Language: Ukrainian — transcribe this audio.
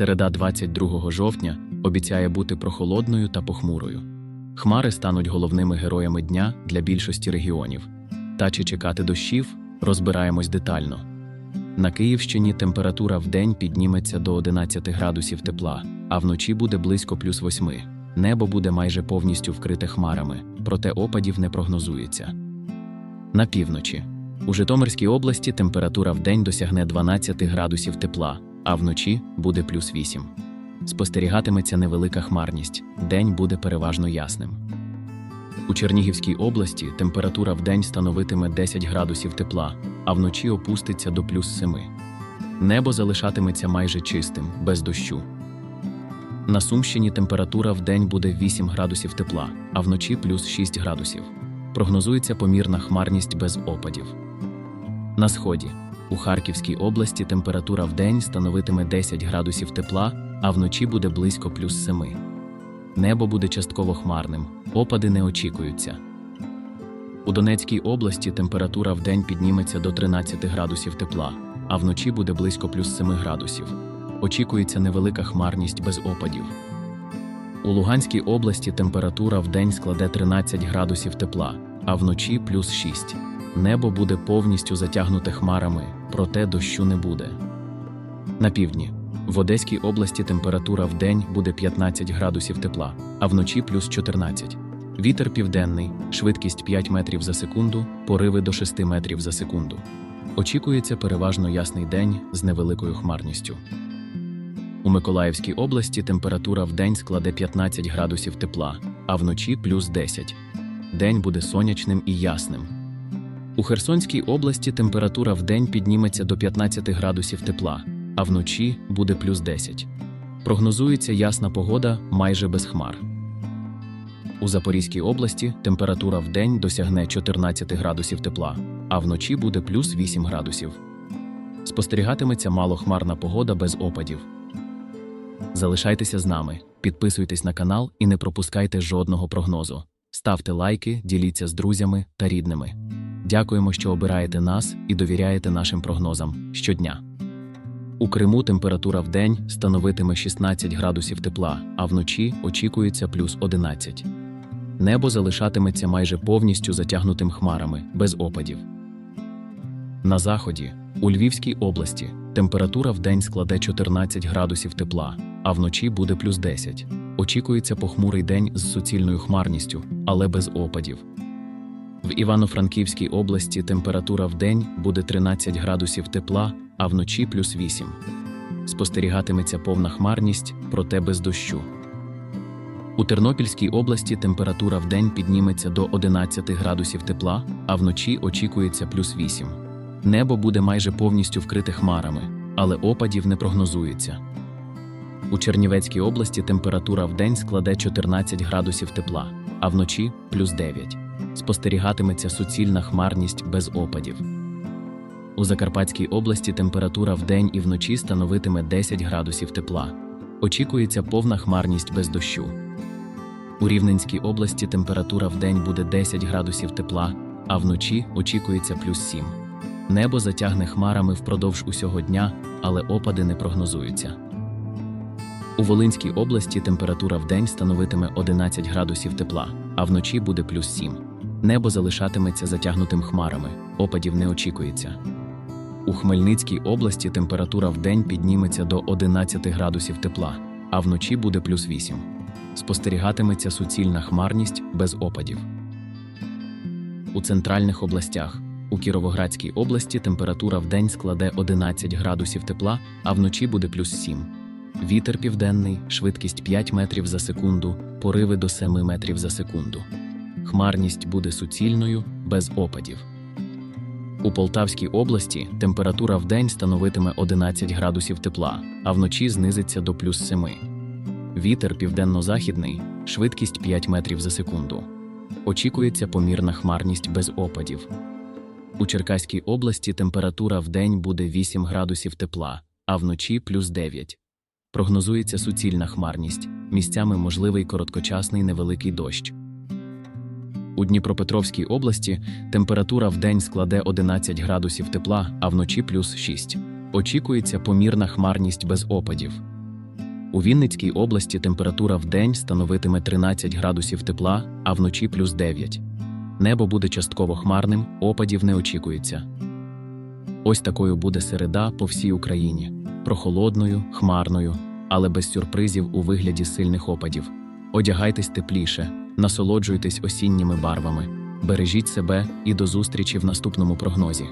Середа 22 жовтня обіцяє бути прохолодною та похмурою. Хмари стануть головними героями дня для більшості регіонів. Та чи чекати дощів, розбираємось детально. На Київщині температура в день підніметься до 11 градусів тепла, а вночі буде близько плюс 8. Небо буде майже повністю вкрите хмарами, проте опадів не прогнозується. На півночі. У Житомирській області температура в день досягне 12 градусів тепла, а вночі буде плюс 8. Спостерігатиметься невелика хмарність, день буде переважно ясним. У Чернігівській області температура в день становитиме 10 градусів тепла, а вночі опуститься до плюс 7. Небо залишатиметься майже чистим, без дощу. На Сумщині температура в день буде 8 градусів тепла, а вночі плюс 6 градусів. Прогнозується помірна хмарність без опадів. На сході у Харківській області температура в день становитиме 10 градусів тепла, а вночі буде близько плюс 7. Небо буде частково хмарним, опади не очікуються. У Донецькій області температура в день підніметься до 13 градусів тепла, а вночі буде близько плюс 7 градусів. Очікується невелика хмарність без опадів. У Луганській області температура в день складе 13 градусів тепла, а вночі плюс 6. Небо буде повністю затягнуте хмарами, проте дощу не буде. На півдні. В Одеській області температура в день буде 15 градусів тепла, а вночі плюс 14. Вітер південний, швидкість 5 метрів за секунду, пориви до 6 метрів за секунду. Очікується переважно ясний день з невеликою хмарністю. У Миколаївській області температура в день складе 15 градусів тепла, а вночі плюс 10. День буде сонячним і ясним. У Херсонській області температура в день підніметься до 15 градусів тепла, а вночі буде плюс 10. Прогнозується ясна погода майже без хмар. У Запорізькій області температура в день досягне 14 градусів тепла, а вночі буде плюс 8 градусів. Спостерігатиметься малохмарна погода без опадів. Залишайтеся з нами, підписуйтесь на канал і не пропускайте жодного прогнозу. Ставте лайки, діліться з друзями та рідними. Дякуємо, що обираєте нас і довіряєте нашим прогнозам щодня. У Криму температура в день становитиме 16 градусів тепла, а вночі очікується плюс 11. Небо залишатиметься майже повністю затягнутим хмарами, без опадів. На заході, у Львівській області, температура в день складе 14 градусів тепла, а вночі буде плюс 10. Очікується похмурий день з суцільною хмарністю, але без опадів. В Івано-Франківській області температура в день буде 13 градусів тепла, а вночі плюс 8. Спостерігатиметься повна хмарність, проте без дощу. У Тернопільській області температура в день підніметься до 11 градусів тепла, а вночі очікується плюс 8. Небо буде майже повністю вкрите хмарами, але опадів не прогнозується. У Чернівецькій області температура в день складе 14 градусів тепла, а вночі плюс 9. Спостерігатиметься суцільна хмарність без опадів. У Закарпатській області температура в день і вночі становитиме 10 градусів тепла. Очікується повна хмарність без дощу. У Рівненській області температура в день буде 10 градусів тепла, а вночі очікується плюс 7. Небо затягне хмарами впродовж усього дня, але опади не прогнозуються. У Волинській області температура в день становитиме 11 градусів тепла, а вночі буде плюс 7. Небо залишатиметься затягнутим хмарами, опадів не очікується. У Хмельницькій області температура в день підніметься до 11 градусів тепла, а вночі буде плюс 8. Спостерігатиметься суцільна хмарність без опадів. У центральних областях у Кіровоградській області температура в день складе 11 градусів тепла, а вночі буде плюс 7. Вітер південний, швидкість 5 метрів за секунду, пориви до 7 метрів за секунду. Хмарність буде суцільною, без опадів. У Полтавській області температура в день становитиме 11 градусів тепла, а вночі знизиться до плюс 7. Вітер південно-західний, швидкість 5 метрів за секунду. Очікується помірна хмарність без опадів. У Черкаській області температура в день буде 8 градусів тепла, а вночі плюс 9. Прогнозується суцільна хмарність, місцями можливий короткочасний невеликий дощ. У Дніпропетровській області температура в день складе 11 градусів тепла, а вночі плюс 6. Очікується помірна хмарність без опадів. У Вінницькій області температура в день становитиме 13 градусів тепла, а вночі плюс 9. Небо буде частково хмарним, опадів не очікується. Ось такою буде середа по всій Україні: прохолодною, хмарною, але без сюрпризів у вигляді сильних опадів. Одягайтесь тепліше, насолоджуйтесь осінніми барвами, бережіть себе і до зустрічі в наступному прогнозі.